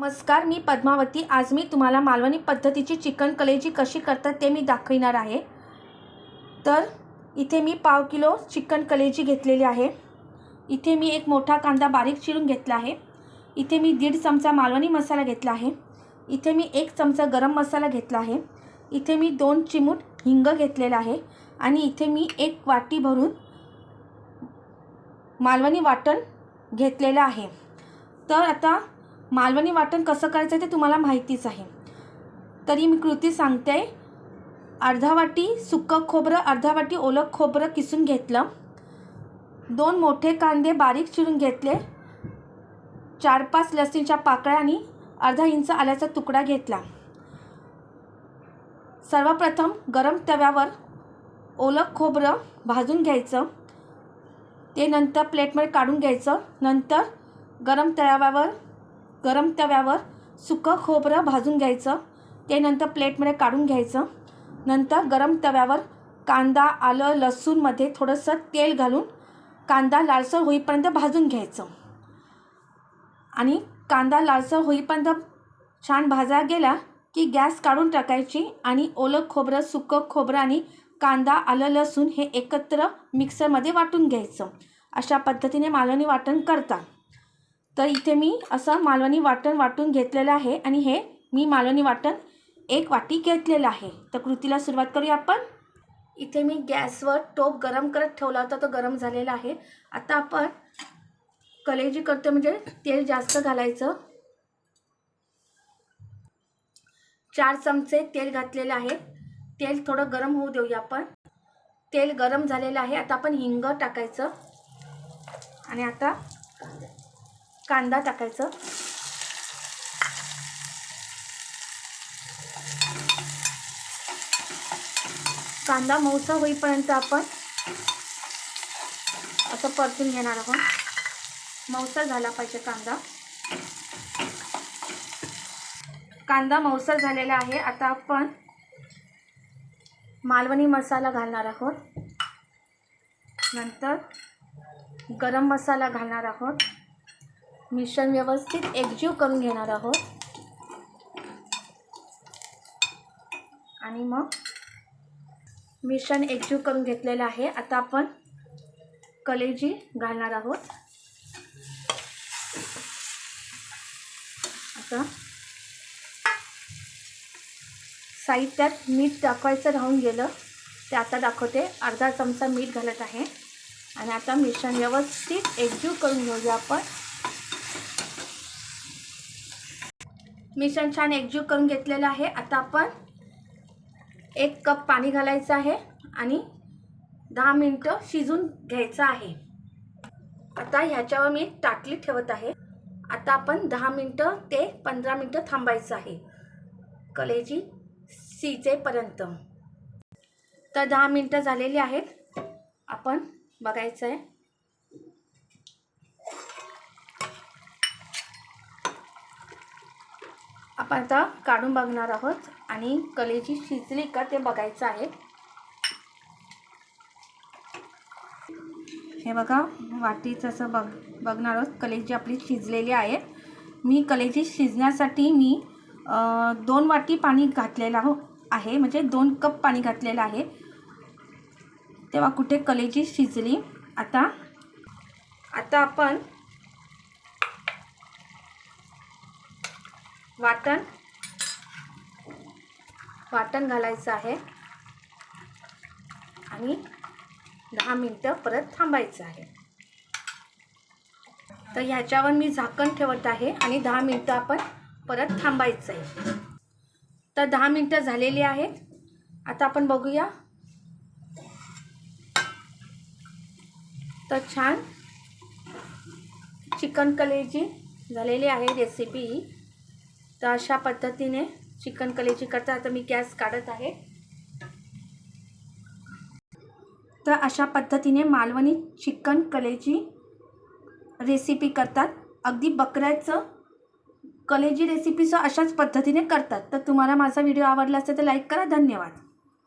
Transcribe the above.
नमस्कार मी पद्मावती. आज मी तुम्हाला मालवणी पद्धतीची चिकन कलेजी कशी करतात ते मी दाखविणार आहे. तर इथे मी पाव किलो चिकन कलेजी घेतलेली आहे. इथे मी एक मोठा कांदा बारीक चिरून घेतला आहे. इथे मी दीड चमचा मालवणी मसाला घेतला आहे. इथे मी एक चमचा गरम मसाला घेतला आहे. इथे मी दोन चिमूट हिंग घेतलेला आहे. आणि इथे मी एक वाटी भरून मालवणी वाटण घेतलेलं आहे. तर आता मालवणी वाटण कसं करायचं ते तुम्हाला माहितीच आहे. तरी मी कृती सांगते. अर्धा वाटी सुकं खोबरं अर्धा वाटी ओलं खोबरं किसून घेतलं. दोन मोठे कांदे बारीक चिरून घेतले. चार पाच लसींच्या पाकळ्या आणि अर्धा इंच आल्याचा तुकडा घेतला. सर्वप्रथम गरम तव्यावर ओलं खोबरं भाजून घ्यायचं. ते नंतर प्लेटमध्ये काढून घ्यायचं. नंतर गरम तव्यावर गरम तव्यावर सुकं खोबरं भाजून घ्यायचं. ते नंतर प्लेटमध्ये काढून घ्यायचं. नंतर गरम तव्यावर कांदा आलं लसूणमध्ये थोडंसं तेल घालून कांदा लालसर होईपर्यंत भाजून घ्यायचं. आणि कांदा लालसर होईपर्यंत छान भाजा गेला की गॅस काढून टाकायची आणि ओलं खोबरं सुकं खोबरं आणि कांदा आलं लसूण हे एकत्र मिक्सरमध्ये वाटून घ्यायचं. अशा पद्धतीने मालवणी वाटण करतात तर इथे मी असं मालवणी वाटण वाटून घेतलेलं आहे आणि हे मी मालवणी वाटण एक वाटी घेतलेलं आहे. तर कृतीला सुरुवात करूया आपण. इथे मी गॅसवर टोप गरम करत ठेवला होता तो गरम झालेला आहे. आता आपण कलेजी करतो म्हणजे तेल जास्त घालायचं. चार चमचे तेल घातलेलं आहे. तेल थोडं गरम होऊ देऊया आपण. तेल गरम झालेलं आहे. आता आपण हिंग टाकायचं. आणि आता कांदा टाकायचं. कांदा मऊसा होईपर्यंत आपण असं परतून घेणार आहोत. मऊसा झाला पाहिजे कांदा. कांदा मऊसा झालेला आहे. आता आपण मालवणी मसाला घालणार आहोत. नंतर गरम मसाला घालणार आहोत. मिश्रण व्यवस्थित एकजीव करून घेणार आहोत. आणि मग मिश्रण एकजीव करून घेतलेलं आहे. आता आपण कलेजी घालणार आहोत. आता साहित्यात मीठ दाखवायचं राहून गेलं. ते आता दाखवते. अर्धा चमचा मीठ घालत आहे. आणि आता मिश्रण व्यवस्थित एकजीव करून घेऊया आपण. मिश्रण छान एकजीव करून घेतलेलं आहे. आता आपण एक कप पाणी घालायचं आहे आणि दहा मिनटं शिजून घ्यायचं आहे. आता ह्याच्यावर मी टाकली ठेवत आहे. आता आपण दहा मिनटं ते पंधरा मिनटं थांबायचं आहे. कलेजी शिजेपर्यंत तर दहा मिनटं झालेली आहेत. आपण बघायचं आहे आपण आता काढून बघणार आहोत आणि कलेची शिजली का ते बघायचं आहे. हे बघा वाटीचं असं बघ बघणार आहोत कलेजी आपली शिजलेली आहे. मी कलेजी शिजण्यासाठी मी दोन वाटी पाणी घातलेलं हो आहे म्हणजे दोन कप पाणी घातलेलं आहे. तेव्हा कुठे कलेजी शिजली आता आता आपण वाटण. वाटण घालायचं आहे. आणि दहा मिनटं परत थांबायचं आहे. तर ह्याच्यावर मी झाकण ठेवत आहे आणि दहा मिनटं आपण परत थांबायचं आहे. तर दहा मिनटं झालेली आहेत. आता आपण बघूया. तर छान चिकन कलेजी झालेली आहे रेसिपी ही. तर अशा पद्धतीने चिकन कलेजी करता. आता मी गॅस काढत आहे. तर अशा पद्धतीने मालवणी चिकन कलेजी रेसिपी करतात. अगदी बकऱ्याचं कलेजी रेसिपीचं अशाच पद्धतीने करतात. तर तुम्हाला माझा व्हिडिओ आवडला असेल तर लाईक करा. धन्यवाद.